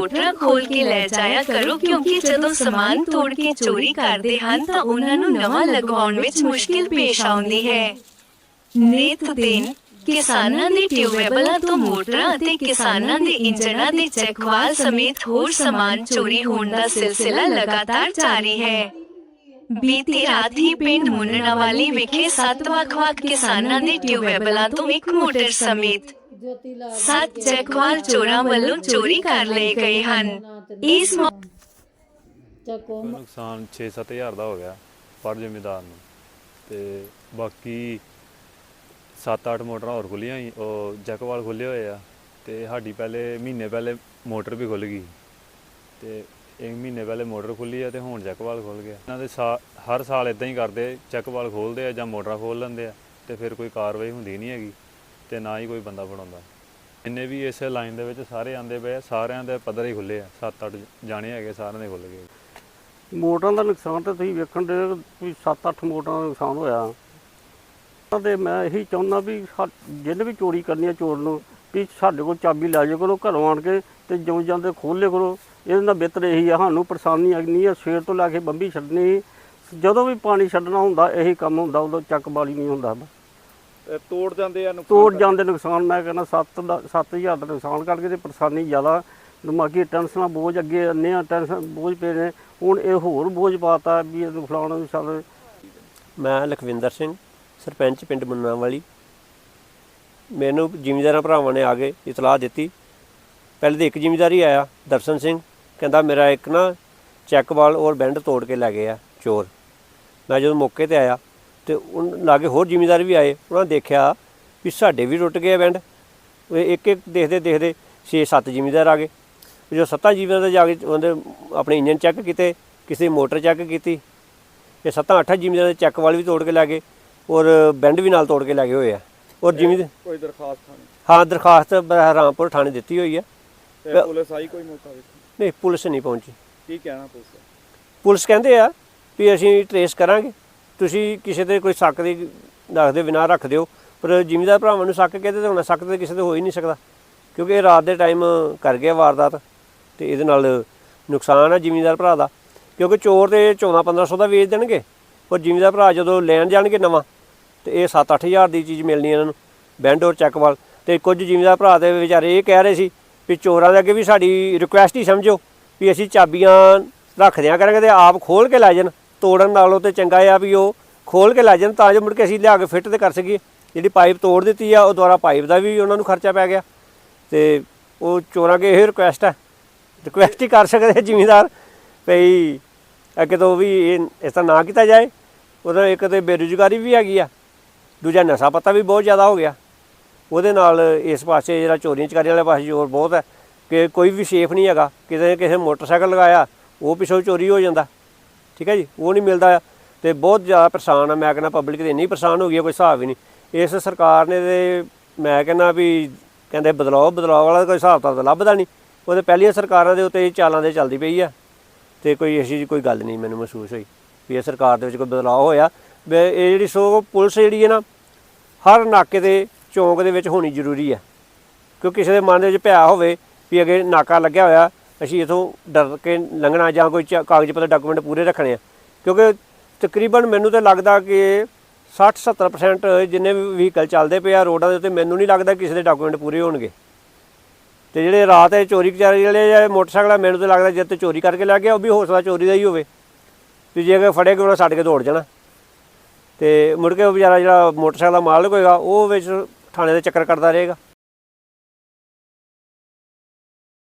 ਖੋਲ ਕੇ ਲੈ ਜਾਇਆ ਕਰੋ ਕਿਉਂਕਿ ਜਦੋਂ ਸਮਾਨ ਤੋੜ ਕੇ ਚੋਰੀ ਕਰਦੇ ਹਨ ਤਾਂ ਉਹਨਾਂ ਨੂੰ ਨਵਾਂ ਲਗਵਾਉਣ ਵਿੱਚ ਮੁਸ਼ਕਿਲ ਪੇਸ਼ ਆਉਂਦੀ ਹੈ ਨਿਤ ਦਿਨ ਕਿਸਾਨਾਂ ਦੇ ਟਿਊਬਵੈਲਾਂ ਤੋਂ ਮੋਟਰਾਂ ਅਤੇ ਕਿਸਾਨਾਂ ਦੇ ਇੰਜਣਾਂ ਦੇ ਚੈਕਵਾਲ ਸਮੇਤ ਹੋਰ ਸਮਾਨ ਚੋਰੀ ਹੋਣ ਦਾ ਸਿਲਸਿਲਾ ਲਗਾਤਾਰ ਜਾਰੀ ਹੈ ਬੀਤੀ ਰਾਤ ਹੀ ਪਿੰਡ ਮੁੰਨਣਾਵਾਲੀ ਵਿਖੇ ਸੱਤ ਵੱਖ-ਵੱਖ ਕਿਸਾਨਾਂ ਦੇ ਟਿਊਬਵੈਲਾਂ ਤੋਂ ਇੱਕ ਮੋਟਰ ਸਮੇਤ ਸੱਤ ਚੈਕਵਾਲ ਚੋਰਾਂ ਵੱਲੋਂ ਚੋਰੀ ਕਰ ਲਏ ਗਏ ਹਨ। ਇਸ ਮੌ- ਕੋਈ ਨੁਕਸਾਨ 6-7000 ਦਾ ਹੋ ਗਿਆ ਪਰ ਜ਼ਿਮੀਦਾਰ ਨੂੰ। ਤੇ ਬਾਕੀ 7-8 ਮੋਟਰਾਂ ਹੋਰ ਖੁੱਲੀਆਂ ਸੀ ਉਹ ਜੈਕਵਾਲ ਖੁੱਲੇ ਹੋਏ ਆ ਤੇ ਸਾਡੀ ਪਹਿਲੇ ਮਹੀਨੇ ਪਹਿਲੇ ਮੋਟਰ ਵੀ ਖੁੱਲ ਗਈ। ਤੇ ਇੱਕ ਮਹੀਨੇ ਪਹਿਲੇ ਮੋਟਰ ਖੁੱਲੀ ਆ ਤੇ ਹੁਣ ਜੈਕਵਾਲ ਖੁੱਲ ਗਿਆ। ਇਹਨਾਂ ਦੇ ਹਰ ਸਾਲ ਇਦਾਂ ਹੀ ਕਰਦੇ ਜੈਕਵਾਲ ਖੋਲਦੇ ਆ ਜਾਂ ਮੋਟਰਾਂ ਖੋਲ ਲੈਂਦੇ ਆ ਤੇ ਫਿਰ ਕੋਈ ਕਾਰਵਾਈ ਹੁੰਦੀ ਨਹੀਂ ਹੈਗੀ। ਤੇ ਨਾ ਹੀ ਕੋਈ ਬੰਦਾ ਫੜਾਉਂਦਾ ਇੰਨੇ ਵੀ ਇਸੇ ਲਾਈਨ ਦੇ ਵਿੱਚ ਸਾਰੇ ਆਂਦੇ ਪਏ ਆ, ਸਾਰਿਆਂ ਦੇ ਪੱਧਰ ਹੀ ਖੁੱਲੇ ਆ। 7-8 ਜਾਣੇ ਹੈਗੇ ਸਾਰਿਆਂ ਦੇ ਖੁੱਲ ਗਏ। ਮੋਟਰਾਂ ਦਾ ਨੁਕਸਾਨ ਤਾਂ ਤੁਸੀਂ ਵੇਖਣ ਦੇ ਵੀ 7-8 ਮੋਟਰਾਂ ਦਾ ਨੁਕਸਾਨ ਹੋਇਆ। ਤੇ ਮੈਂ ਇਹੀ ਚਾਹੁੰਦਾ ਵੀ ਸਾ- ਜਿਹਨੇ ਵੀ ਚੋਰੀ ਕਰਨੀ ਹੈ ਚੋਰ ਨੂੰ ਵੀ ਸਾਡੇ ਕੋਲ ਚਾਬੀ ਲੈ ਜਾਓ ਕਰੋ ਘਰੋਂ ਆਣ ਕੇ ਤੇ ਜਿਉਂ ਜਾਂਦੇ ਖੋਲ੍ਹ ਲਿਆ ਕਰੋ। ਇਹਦੇ ਨਾਲ ਬਿਹਤਰ ਇਹੀ ਆ ਸਾਨੂੰ ਪਰੇਸ਼ਾਨੀ ਆਣੀ ਆ ਸਵੇਰ ਤੋਂ ਲੈ ਕੇ ਬੰਬੀ ਛੱਡਣੀ। ਜਦੋਂ ਵੀ ਪਾਣੀ ਛੱਡਣਾ ਹੁੰਦਾ ਇਹੀ ਕੰਮ ਹੁੰਦਾ ਉਦੋਂ ਚੱਕ ਬਾਲੀ ਨਹੀਂ ਹੁੰਦਾ। ਤੇ ਤੋੜ ਜਾਂਦੇ ਆ ਨੁਕਸਾਨ ਤੋੜ ਜਾਂਦੇ ਨੁਕਸਾਨ ਮੈਂ ਕਹਿੰਦਾ 7 ਦਾ 7000 ਦਾ ਨੁਕਸਾਨ ਕਰਕੇ ਤੇ ਪਰੇਸ਼ਾਨੀ ਜ਼ਿਆਦਾ। ਦਿਮਾਗੀ ਟੈਨਸ਼ਨਾਂ ਬੋਝ ਅੱਗੇ ਅੰਨੇ ਆ ਟੈਨਸ਼ਨ ਬੋਝ ਪਏ ਨੇ। ਹੁਣ ਇਹ ਹੋਰ ਬੋਝ ਪਾਤਾ ਵੀ ਇਹ ਫਲਾਣਾ ਵੀ ਸਾਡੇ ਮੈਂ ਲਖਵਿੰਦਰ ਸਿੰਘ ਸਰਪੰਚ ਪਿੰਡ ਮੁੰਨਾ ਵਾਲੀ ਮੈਨੂੰ ਜ਼ਿਮੀਂਦਾਰਾਂ ਭਰਾਵਾਂ ਨੇ ਆ ਕੇ ਇਤਲਾਹ ਦਿੱਤੀ। ਪਹਿਲੇ ਤਾਂ ਇੱਕ ਜ਼ਿਮੀਂਦਾਰ ਹੀ ਆਇਆ ਦਰਸ਼ਨ ਸਿੰਘ। ਕਹਿੰਦਾ ਮੇਰਾ ਇੱਕ ਨਾ ਚੈੱਕਵਾਲ ਔਰ ਬੈਂਡ ਤੋੜ ਕੇ ਲੈ ਗਏ ਆ ਚੋਰ। ਮੈਂ ਜਦੋਂ ਮੌਕੇ ਤੇ ਆਇਆ ਤੇ ਉਹ ਲਾਗੇ ਹੋਰ ਜ਼ਿਮੀਂਦਾਰ ਵੀ ਆਏ ਉਹਨਾਂ ਨੇ ਦੇਖਿਆ ਵੀ ਸਾਡੇ ਵੀ ਟੁੱਟ ਗਏ ਆ ਬੈਂਡ ਉਹ ਇੱਕ ਇੱਕ ਦੇਖਦੇ ਦੇਖਦੇ 6-7 ਜ਼ਿਮੀਂਦਾਰ ਆ ਗਏ। ਜੋ ਸੱਤਾਂ ਜ਼ਿਮੀਂਦਾਰ ਦੇ ਜਾ ਕੇ ਉਹਦੇ ਆਪਣੇ ਇੰਜਨ ਚੈੱਕ ਕੀਤੇ ਕਿਸੇ ਮੋਟਰ ਚੈੱਕ ਕੀਤੀ। ਇਹ ਸੱਤਾਂ ਅੱਠਾਂ ਜ਼ਿਮੀਂਦਾਰ ਦੇ ਚੈੱਕ ਵਾਲ ਵੀ ਤੋੜ ਕੇ ਲੈ ਗਏ ਔਰ ਬੈਂਡ ਵੀ ਨਾਲ ਤੋੜ ਕੇ ਲੈ ਗਏ ਹੋਏ ਆ। ਔਰ ਜ਼ਿਮੀਂਦਾਰ ਕੋਈ ਦਰਖਾਸਤ ਥਾਣੇ? ਹਾਂ ਦਰਖਾਸਤ ਬਹਿਰਾਮਪੁਰ ਥਾਣੇ ਦਿੱਤੀ ਹੋਈ ਹੈ ਤੇ ਪੁਲਿਸ ਆਈ ਕੋਈ ਮੌਕਾ ਵੇਖੋ ਨਹੀਂ ਪੁਲਿਸ ਨਹੀਂ ਪਹੁੰਚੀ। ਕੀ ਕਹਿਣਾ ਪੁਲਿਸ? ਪੁਲਿਸ ਕਹਿੰਦੇ ਆ ਵੀ ਅਸੀਂ ਟਰੇਸ ਕਰਾਂਗੇ। ਤੁਸੀਂ ਕਿਸੇ ਦੇ ਕੋਈ ਸ਼ੱਕ ਦੀ ਦੱਸਦੇ ਬਿਨਾਂ ਰੱਖ ਦਿਓ, ਪਰ ਜ਼ਿਮੀਦਾਰ ਭਰਾਵਾਂ ਨੂੰ ਸ਼ੱਕ ਕਹਿੰਦੇ ਤਾਂ ਹੁਣ? ਸ਼ੱਕ ਤੇ ਕਿਸੇ ਤੇ ਹੋ ਹੀ ਨਹੀਂ ਸਕਦਾ, ਕਿਉਂਕਿ ਇਹ ਰਾਤ ਦੇ ਟਾਈਮ ਕਰ ਗਿਆ ਵਾਰਦਾਤ ਤੇ ਇਹਦੇ ਨਾਲ ਨੁਕਸਾਨ ਆ ਜ਼ਿਮੀਂਦਾਰ ਭਰਾ ਦਾ, ਕਿਉਂਕਿ ਚੋਰ ਤੇ 14 1500 ਦਾ ਵੇਚ ਦੇਣਗੇ, ਪਰ ਜ਼ਿਮੀਂਦਾਰ ਭਰਾ ਜਦੋਂ ਲੈਣ ਜਾਣਗੇ ਨਵਾਂ, ਤੇ ਇਹ 7-8000 ਦੀ ਚੀਜ਼ ਮਿਲਣੀ ਇਹਨਾਂ ਨੂੰ ਬੈਂਡ ਔਰ ਚੈੱਕਵਾਲ ਤੇ ਕੁਝ ਜ਼ਿਮੀਦਾਰ ਭਰਾ ਦੇ ਵਿਚਾਰੇ ਇਹ ਕਹਿ ਰਹੇ ਸੀ ਵੀ ਚੋਰਾਂ ਦੇ ਅੱਗੇ ਵੀ ਸਾਡੀ ਰਿਕੁਐਸਟ ਹੀ ਸਮਝੋ ਵੀ ਅਸੀਂ ਚਾਬੀਆਂ ਰੱਖ ਦਿਆਂ ਕਰਾਂਗੇ ਤੇ ਆਪ ਖੋਲ ਕੇ ਲੈ ਜਾਣ। ਤੋੜਨ ਨਾਲੋਂ ਤੇ ਚੰਗਾ ਆ ਵੀ ਉਹ ਖੋਲ ਕੇ ਲੈ ਜਾਣ ਤਾਂ ਜੋ ਮੁੜ ਕੇ ਅਸੀਂ ਲਿਆ ਕੇ ਫਿੱਟ ਤੇ ਕਰ ਸਕੀਏ। ਜਿਹੜੀ ਪਾਈਪ ਤੋੜ ਦਿੱਤੀ ਆ, ਉਹ ਦੁਆਰਾ ਪਾਈਪ ਦਾ ਵੀ ਉਹਨਾਂ ਨੂੰ ਖਰਚਾ ਪੈ ਗਿਆ। ਤੇ ਉਹ ਚੋਰਾਂ ਅੱਗੇ ਇਹ ਰਿਕੁਐਸਟ ਹੈ ਰਿਕੁਐਸਟ ਹੀ ਕਰ ਸਕਦੇ ਜ਼ਿਮੀਦਾਰ ਭਈ ਅੱਗੇ ਤੋਂ ਵੀ ਇਹ ਇਸ ਤਰ੍ਹਾਂ ਨਾ ਕੀਤਾ ਜਾਏ। ਉਹਦਾ ਇੱਕ ਤੇ ਬੇਰੁਜ਼ਗਾਰੀ ਵੀ ਹੈਗੀ ਆ। ਦੂਜਾ ਨਸ਼ਾ ਪੱਤਾ ਵੀ ਬਹੁਤ ਜ਼ਿਆਦਾ ਹੋ ਗਿਆ। ਉਹਦੇ ਨਾਲ ਇਸ ਪਾਸੇ ਜਿਹੜਾ ਚੋਰੀਆਂ ਚਕਾਰੀ ਵਾਲੇ ਪਾਸੇ ਜ਼ੋਰ ਬਹੁਤ ਹੈ ਕਿ ਕੋਈ ਵੀ ਸੇਫ ਨਹੀਂ ਹੈਗਾ। ਕਿਸੇ ਕਿਸੇ ਮੋਟਰਸਾਈਕਲ ਲਗਾਇਆ, ਉਹ ਪਿੱਛੋਂ ਚੋਰੀ ਹੋ ਜਾਂਦਾ। ਠੀਕ ਹੈ ਜੀ? ਉਹ ਨਹੀਂ ਮਿਲਦਾ ਤੇ ਬਹੁਤ ਜ਼ਿਆਦਾ ਪਰੇਸ਼ਾਨ ਆ। ਮੈਂ ਕਹਿੰਦਾ ਪਬਲਿਕ ਤੇ ਇੰਨੀ ਪਰੇਸ਼ਾਨ ਹੋ ਗਈ ਹੈ ਕੋਈ ਹਿਸਾਬ ਹੀ ਨਹੀਂ। ਇਸ ਸਰਕਾਰ ਨੇ ਤੇ ਮੈਂ ਕਹਿੰਦਾ ਵੀ ਕਹਿੰਦੇ ਬਦਲਾਓ ਬਦਲਾਅ ਵਾਲਾ ਕੋਈ ਹਿਸਾਬ ਤਾਂ ਲੱਭਦਾ ਨਹੀਂ। ਉਹਦੇ ਪਹਿਲੀਆਂ ਸਰਕਾਰਾਂ ਦੇ ਉੱਤੇ ਇਹ ਚਾਲਾਂ ਦੇ ਚੱਲਦੀ ਪਈ ਆ। ਤੇ ਕੋਈ ਐਸੀ ਜਿਹੀ ਕੋਈ ਗੱਲ ਨਹੀਂ ਮੈਨੂੰ ਮਹਿਸੂਸ ਹੋਈ ਵੀ ਇਹ ਸਰਕਾਰ ਦੇ ਵਿੱਚ ਕੋਈ ਬਦਲਾਅ ਹੋਇਆ। ਇਹ ਜਿਹੜੀ ਸੋ ਪੁਲਿਸ ਜਿਹੜੀ ਹੈ ਨਾ, ਹਰ ਨਾਕੇ ਦੇ ਚੌਂਕ ਦੇ ਵਿੱਚ ਹੋਣੀ ਜ਼ਰੂਰੀ ਹੈ ਕਿਉਂਕਿ ਕਿਸੇ ਦੇ ਮਨ ਦੇ ਵਿੱਚ ਭਿਆ ਹੋਵੇ ਵੀ ਅੱਗੇ ਨਾਕਾ ਲੱਗਿਆ ਹੋਇਆ ਅਸੀਂ ਇਥੋਂ ਡਰ ਕੇ ਲੰਘਣਾ ਜਾਂ ਕੋਈ ਚ- ਕਾਗਜ਼ ਪੱਤਰ ਡਾਕੂਮੈਂਟ ਪੂਰੇ ਰੱਖਣੇ ਆ। ਕਿਉਂਕਿ ਤਕਰੀਬਨ ਮੈਨੂੰ ਤਾਂ ਲੱਗਦਾ ਕਿ 60-70% ਜਿੰਨੇ ਵੀ ਵਹੀਕਲ ਚੱਲਦੇ ਪਏ ਆ ਰੋਡਾਂ ਦੇ ਉੱਤੇ, ਮੈਨੂੰ ਨਹੀਂ ਲੱਗਦਾ ਕਿਸੇ ਦੇ ਡਾਕੂਮੈਂਟ ਪੂਰੇ ਹੋਣਗੇ। ਤੇ ਜਿਹੜੇ ਰਾਤ ਇਹ ਚੋਰੀ ਕਚਾਰੀ ਜਿਹੜੇ ਆ, ਮੋਟਰਸਾਈਕਲ ਆ, ਮੈਨੂੰ ਤਾਂ ਲੱਗਦਾ ਜਦ ਤੇ ਚੋਰੀ ਕਰਕੇ ਲੈ ਗਿਆ, ਉਹ ਵੀ ਹੋ ਸਕਦਾ ਚੋਰੀ ਦਾ ਹੀ ਹੋਵੇ। ਤੇ ਜੇ ਅਗਰ ਫੜੇ ਗਏ ਉਹਨਾਂ ਛੱਡ ਕੇ ਦੌੜ ਜਾਣਾ। ਤੇ ਮੁੜ ਕੇ ਉਹ ਵਿਚਾਰਾ ਜਿਹੜਾ ਮੋਟਰਸਾਈਕਲ ਦਾ ਮਾਲਕ ਹੋਏਗਾ, ਉਹ ਵਿੱਚ ਥਾਣੇ ਦੇ ਚੱਕਰ ਕੱਟਦਾ ਰਹੇਗਾ।